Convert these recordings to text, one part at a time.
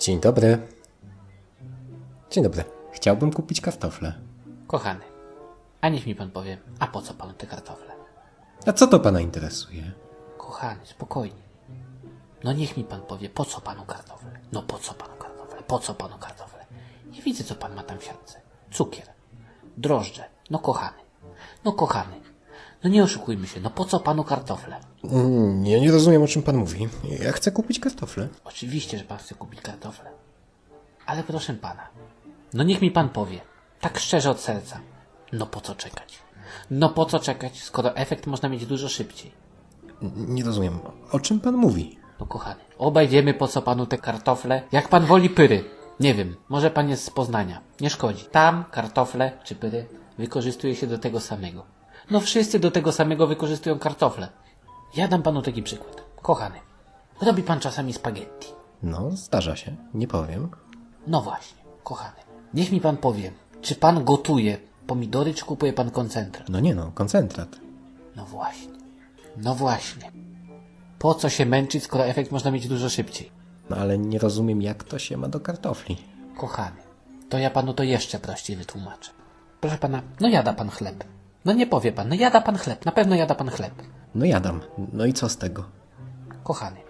Dzień dobry. Dzień dobry. Chciałbym kupić kartofle. Kochany, a niech mi pan powie, a po co panu te kartofle? A co to pana interesuje? Kochany, spokojnie. No niech mi pan powie, po co panu kartofle? No po co panu kartofle? Po co panu kartofle? Nie widzę, co pan ma tam w siatce. Cukier, drożdże. No kochany, no kochany. No nie oszukujmy się, no po co panu kartofle? Mm, Ja nie rozumiem, o czym pan mówi. Ja chcę kupić kartofle. Oczywiście, że pan chce kupić kartofle. Ale proszę pana, no niech mi pan powie, tak szczerze od serca, no po co czekać? No po co czekać, skoro efekt można mieć dużo szybciej? N- Nie rozumiem, o czym pan mówi. No kochany, obaj wiemy po co panu te kartofle. Jak pan woli pyry. Nie wiem, może pan jest z Poznania. Nie szkodzi. Tam kartofle czy pyry wykorzystuje się do tego samego. No wszyscy do tego samego wykorzystują kartofle. Ja dam panu taki przykład. Kochany, robi pan czasami spaghetti. No, zdarza się, nie powiem. No właśnie, kochany. Niech mi pan powie, czy pan gotuje pomidory, czy kupuje pan koncentrat? No nie no, koncentrat. No właśnie. No właśnie. Po co się męczyć, skoro efekt można mieć dużo szybciej? No ale nie rozumiem, jak to się ma do kartofli. Kochany, to ja panu to jeszcze prościej wytłumaczę. Proszę pana, no jada pan chleb. No nie powie pan, no jada pan chleb, na pewno jada pan chleb. No jadam. No i co z tego? Kochany,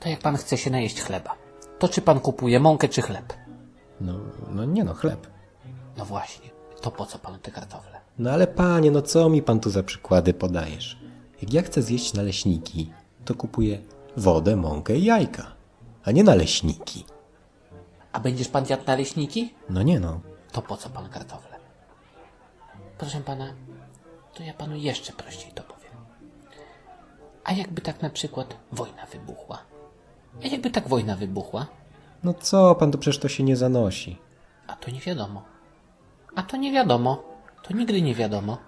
to jak pan chce się najeść chleba, to czy pan kupuje mąkę czy chleb? No, no nie no, chleb. No właśnie, to po co panu te kartofle? No ale panie, no co mi pan tu za przykłady podajesz? Jak ja chcę zjeść naleśniki, to kupuję wodę, mąkę i jajka, a nie naleśniki. A będziesz pan jadł naleśniki? No nie no. To po co pan kartofle? Proszę pana, to ja panu jeszcze prościej to powiem. A jakby tak na przykład wojna wybuchła? A jakby tak wojna wybuchła? No co pan, to przecież to się nie zanosi. A to nie wiadomo. A to nie wiadomo. To nigdy nie wiadomo.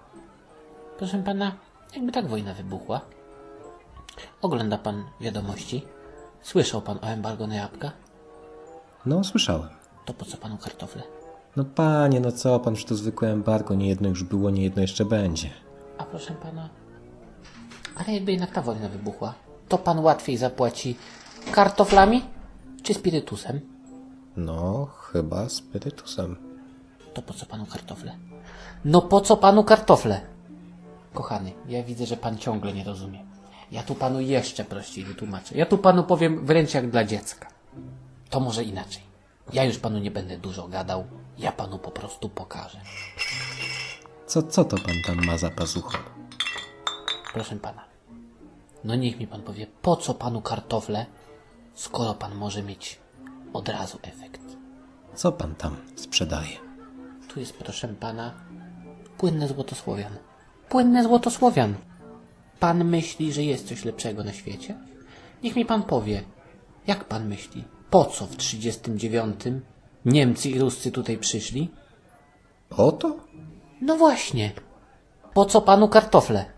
Proszę pana, jakby tak wojna wybuchła. Ogląda pan wiadomości? Słyszał pan o embargo na jabłka? No, słyszałem. To po co panu kartofle? No panie, no co pan, że to zwykłe embargo, nie jedno już było, nie jedno jeszcze będzie. A proszę pana, ale jakby jednak ta wojna wybuchła, to pan łatwiej zapłaci kartoflami czy spirytusem? No, chyba spirytusem. To po co panu kartofle? No po co panu kartofle? Kochany, ja widzę, że pan ciągle nie rozumie. Ja tu panu jeszcze prościej wytłumaczę. Ja tu panu powiem wręcz jak dla dziecka. To może inaczej. Ja już panu nie będę dużo gadał. Ja panu po prostu pokażę. Co, co to pan tam ma za pazuchą? Proszę pana. No niech mi pan powie, po co panu kartofle, skoro pan może mieć od razu efekt. Co pan tam sprzedaje? Tu jest, proszę pana, płynne złotosłowian. Płynne złotosłowian. Pan myśli, że jest coś lepszego na świecie? Niech mi pan powie, jak pan myśli, po co w 39 Niemcy i Ruscy tutaj przyszli? Po to? No właśnie. Po co panu kartofle?